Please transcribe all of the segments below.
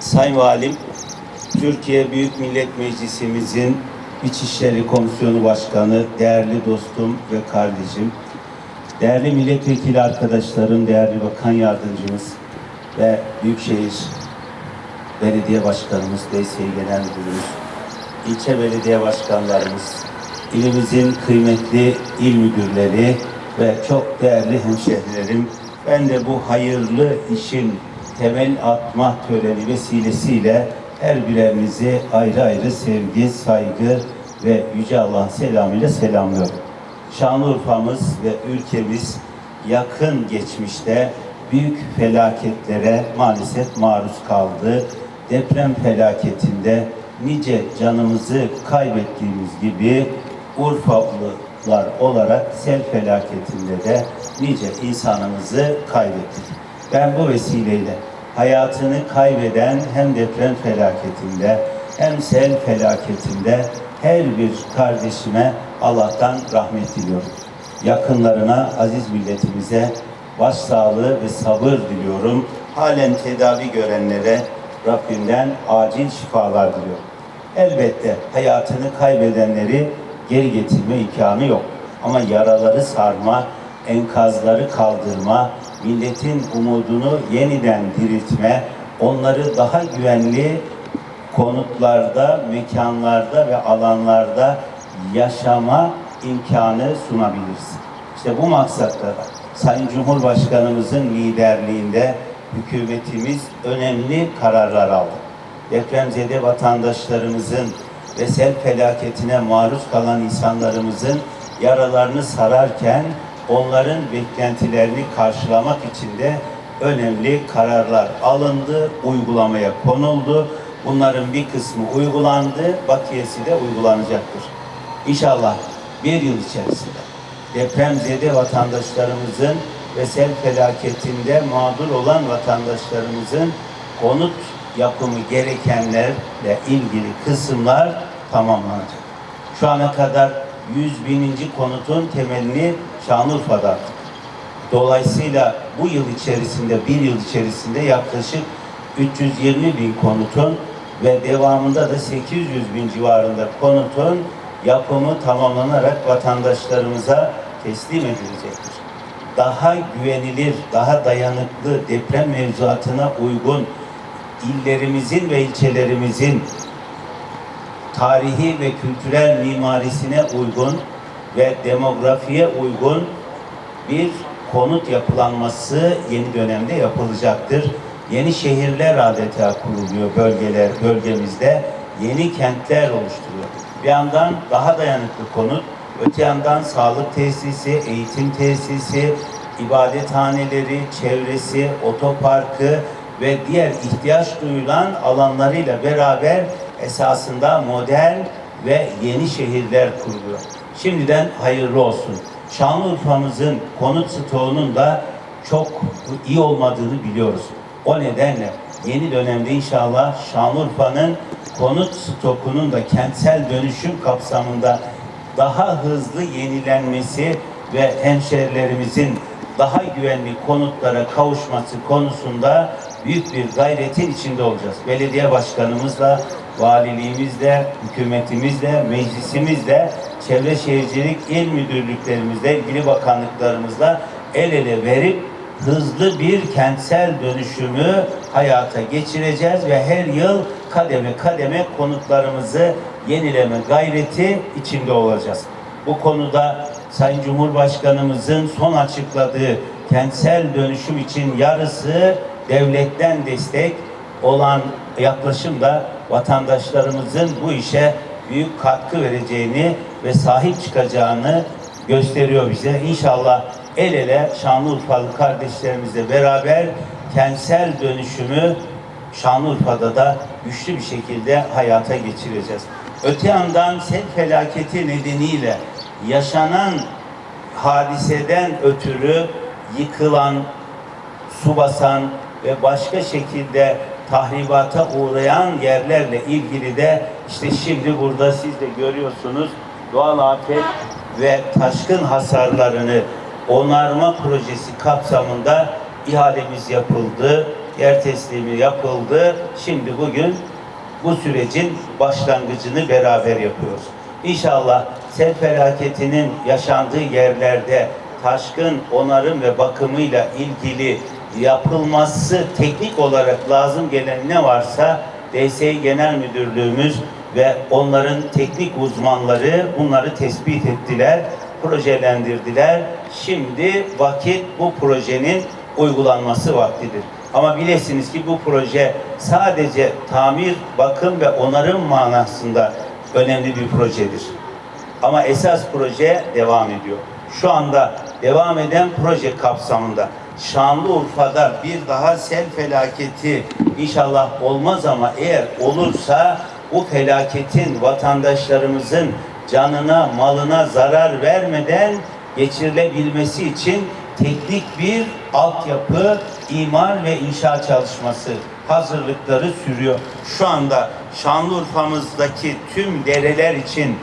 Sayın Valim, Türkiye Büyük Millet Meclisimizin İçişleri Komisyonu Başkanı, değerli dostum ve kardeşim, değerli milletvekili arkadaşlarım, değerli bakan yardımcımız ve Büyükşehir Belediye Başkanımız, DSİ Genel Müdürümüz, ilçe belediye başkanlarımız, ilimizin kıymetli il müdürleri ve çok değerli hemşehrilerim, ben de bu hayırlı işin temel atma töreni vesilesiyle her birerinizi ayrı ayrı sevgi, saygı ve Yüce Allah'ın selamıyla selamlıyorum. Şanlıurfa'mız ve ülkemiz yakın geçmişte büyük felaketlere maalesef maruz kaldı. Deprem felaketinde nice canımızı kaybettiğimiz gibi Urfalılar olarak sel felaketinde de nice insanımızı kaybettik. Ben bu vesileyle hayatını kaybeden hem deprem felaketinde hem sel felaketinde her bir kardeşime Allah'tan rahmet diliyorum. Yakınlarına, aziz milletimize başsağlığı ve sabır diliyorum. Halen tedavi görenlere Rabbimden acil şifalar diliyorum. Elbette hayatını kaybedenleri geri getirme imkanı yok. Ama yaraları sarma, enkazları kaldırma, milletin umudunu yeniden diriltme, onları daha güvenli konutlarda, mekanlarda ve alanlarda yaşama imkanı sunabiliriz. İşte bu maksatla da Sayın Cumhurbaşkanımızın liderliğinde hükümetimiz önemli kararlar aldı. Depremzede vatandaşlarımızın ve sel felaketine maruz kalan insanlarımızın yaralarını sararken onların beklentilerini karşılamak için de önemli kararlar alındı, uygulamaya konuldu. Bunların bir kısmı uygulandı, bakiyesi de uygulanacaktır. İnşallah bir yıl içerisinde depremzede vatandaşlarımızın ve sel felaketinde mağdur olan vatandaşlarımızın konut yapımı gerekenlerle ilgili kısımlar tamamlanacak. Şu ana kadar 100 bininci konutun temelini Şanlıurfa'da. Dolayısıyla bu yıl içerisinde, bir yıl içerisinde yaklaşık 320 bin konutun ve devamında da 800 bin civarında konutun yapımı tamamlanarak vatandaşlarımıza teslim edilecektir. Daha güvenilir, daha dayanıklı deprem mevzuatına uygun illerimizin ve ilçelerimizin tarihi ve kültürel mimarisine uygun ve demografiye uygun bir konut yapılanması yeni dönemde yapılacaktır. Yeni şehirler adeta kuruluyor bölgeler bölgemizde. Yeni kentler oluşturuyor. Bir yandan daha dayanıklı konut, öte yandan sağlık tesisi, eğitim tesisi, ibadethaneleri, çevresi, otoparkı ve diğer ihtiyaç duyulan alanlarıyla beraber esasında modern ve yeni şehirler kuruluyor. Şimdiden hayırlı olsun. Şanlıurfa'mızın konut stoğunun da çok iyi olmadığını biliyoruz. O nedenle yeni dönemde inşallah Şanlıurfa'nın konut stokunun da kentsel dönüşüm kapsamında daha hızlı yenilenmesi ve hemşerilerimizin daha güvenli konutlara kavuşması konusunda büyük bir gayretin içinde olacağız. Belediye başkanımızla, valiliğimizle, hükümetimizle, meclisimizle, çevre şehircilik il müdürlüklerimizle, ilgili bakanlıklarımızla el ele verip hızlı bir kentsel dönüşümü hayata geçireceğiz ve her yıl kademe kademe konutlarımızı yenileme gayreti içinde olacağız. Bu konuda Sayın Cumhurbaşkanımızın son açıkladığı kentsel dönüşüm için yarısı devletten destek olan yaklaşım da vatandaşlarımızın bu işe büyük katkı vereceğini ve sahip çıkacağını gösteriyor bize. İnşallah el ele Şanlıurfalı kardeşlerimizle beraber kentsel dönüşümü Şanlıurfa'da da güçlü bir şekilde hayata geçireceğiz. Öte yandan sel felaketi nedeniyle yaşanan hadiseden ötürü yıkılan, su basan ve başka şekilde tahribata uğrayan yerlerle ilgili de işte şimdi burada siz de görüyorsunuz doğal afet ve taşkın hasarlarını onarma projesi kapsamında ihalemiz yapıldı. yer teslimi yapıldı. Şimdi bugün bu sürecin başlangıcını beraber yapıyoruz. İnşallah sel felaketinin yaşandığı yerlerde taşkın onarım ve bakımıyla ilgili yapılması teknik olarak lazım gelen ne varsa DSİ Genel Müdürlüğümüz ve onların teknik uzmanları bunları tespit ettiler, projelendirdiler. Şimdi vakit bu projenin uygulanması vaktidir. Ama bilesiniz ki bu proje sadece tamir, bakım ve onarım manasında önemli bir projedir. Ama esas proje devam ediyor. Şu anda devam eden proje kapsamında Şanlıurfa'da bir daha sel felaketi inşallah olmaz ama eğer olursa bu felaketin vatandaşlarımızın canına, malına zarar vermeden geçirilebilmesi için teknik bir altyapı, imar ve inşaat çalışması hazırlıkları sürüyor. Şu anda Şanlıurfa'mızdaki tüm dereler için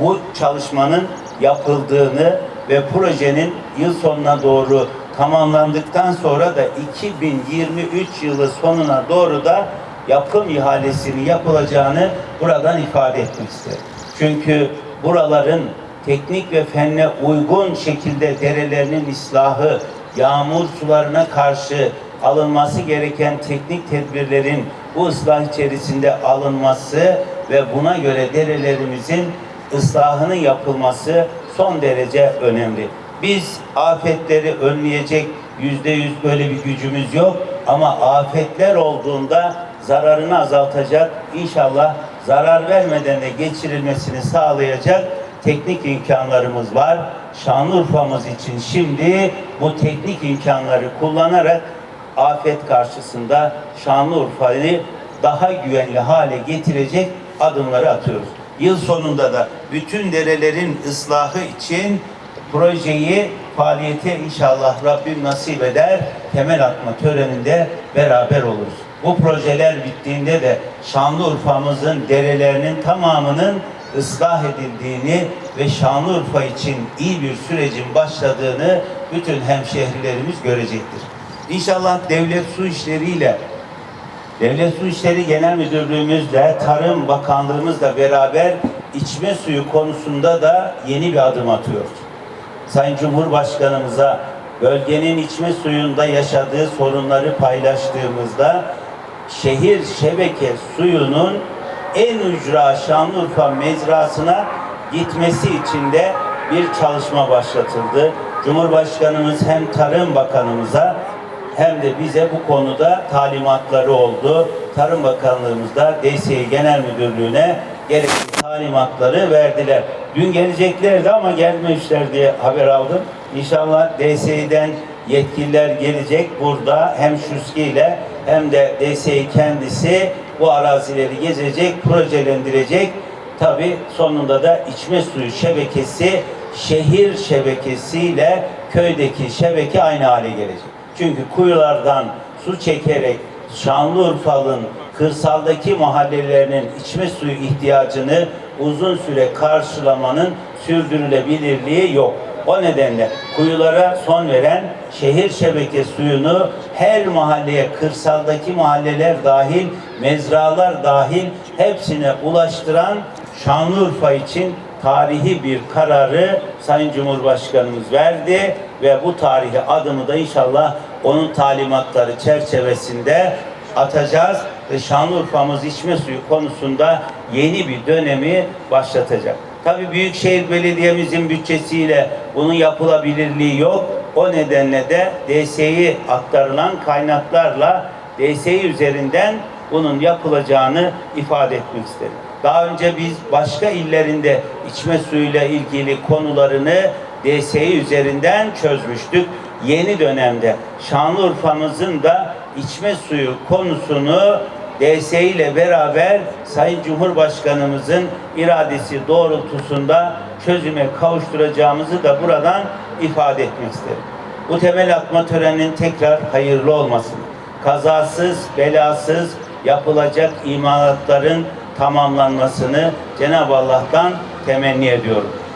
bu çalışmanın yapıldığını ve projenin yıl sonuna doğru tamamlandıktan sonra da 2023 yılı sonuna doğru da yapım ihalesinin yapılacağını buradan ifade etmek isterim. Çünkü buraların teknik ve fenne uygun şekilde derelerinin ıslahı, yağmur sularına karşı alınması gereken teknik tedbirlerin bu ıslah içerisinde alınması ve buna göre derelerimizin ıslahının yapılması son derece önemli. Biz afetleri önleyecek yüzde yüz böyle bir gücümüz yok ama afetler olduğunda zararını azaltacak inşallah zarar vermeden de geçirilmesini sağlayacak teknik imkanlarımız var. Şanlıurfa'mız için şimdi bu teknik imkanları kullanarak afet karşısında Şanlıurfa'yı daha güvenli hale getirecek adımları atıyoruz. Yıl sonunda da bütün derelerin ıslahı için projeyi faaliyete inşallah Rabbim nasip eder temel atma töreninde beraber oluruz. Bu projeler bittiğinde de Şanlıurfa'mızın derelerinin tamamının ıslah edildiğini ve Şanlıurfa için iyi bir sürecin başladığını bütün hemşehrilerimiz görecektir. İnşallah devlet su işleriyle Devlet Su İşleri Genel Müdürlüğümüzle, Tarım Bakanlığımızla beraber içme suyu konusunda da yeni bir adım atıyoruz. Sayın Cumhurbaşkanımıza bölgenin içme suyunda yaşadığı sorunları paylaştığımızda şehir şebeke suyunun en ücra Şanlıurfa mecrasına gitmesi için de bir çalışma başlatıldı. Cumhurbaşkanımız hem Tarım Bakanımıza hem de bize bu konuda talimatları oldu. Tarım Bakanlığımız da DSİ Genel Müdürlüğü'ne gerekli talimatları verdiler. Dün geleceklerdi ama gelmemişler diye haber aldım. İnşallah DSİ'den yetkililer gelecek burada hem Şuski ile hem de DSİ kendisi bu arazileri gezecek, projelendirecek. Tabi sonunda da içme suyu şebekesi şehir şebekesiyle köydeki şebeke aynı hale gelecek. Çünkü kuyulardan su çekerek Şanlıurfa'nın kırsaldaki mahallelerinin içme suyu ihtiyacını uzun süre karşılamanın sürdürülebilirliği yok. O nedenle kuyulara son veren şehir şebeke suyunu her mahalleye, kırsaldaki mahalleler dahil, mezralar dahil hepsine ulaştıran Şanlıurfa için tarihi bir kararı Sayın Cumhurbaşkanımız verdi ve bu tarihi adımı da inşallah onun talimatları çerçevesinde atacağız ve Şanlıurfa'mız içme suyu konusunda yeni bir dönemi başlatacak. Tabii Büyükşehir Belediye'mizin bütçesiyle bunun yapılabilirliği yok. O nedenle de DSİ aktarılan kaynaklarla DSİ üzerinden bunun yapılacağını ifade etmek isterim. Daha önce biz başka illerinde içme suyuyla ilgili konularını DSİ üzerinden çözmüştük. Yeni dönemde Şanlıurfa'mızın da içme suyu konusunu DSİ ile beraber Sayın Cumhurbaşkanımızın iradesi doğrultusunda çözüme kavuşturacağımızı da buradan ifade etmek isterim. Bu temel atma töreninin tekrar hayırlı olmasını, kazasız, belasız yapılacak imalatların tamamlanmasını Cenab-ı Allah'tan temenni ediyorum.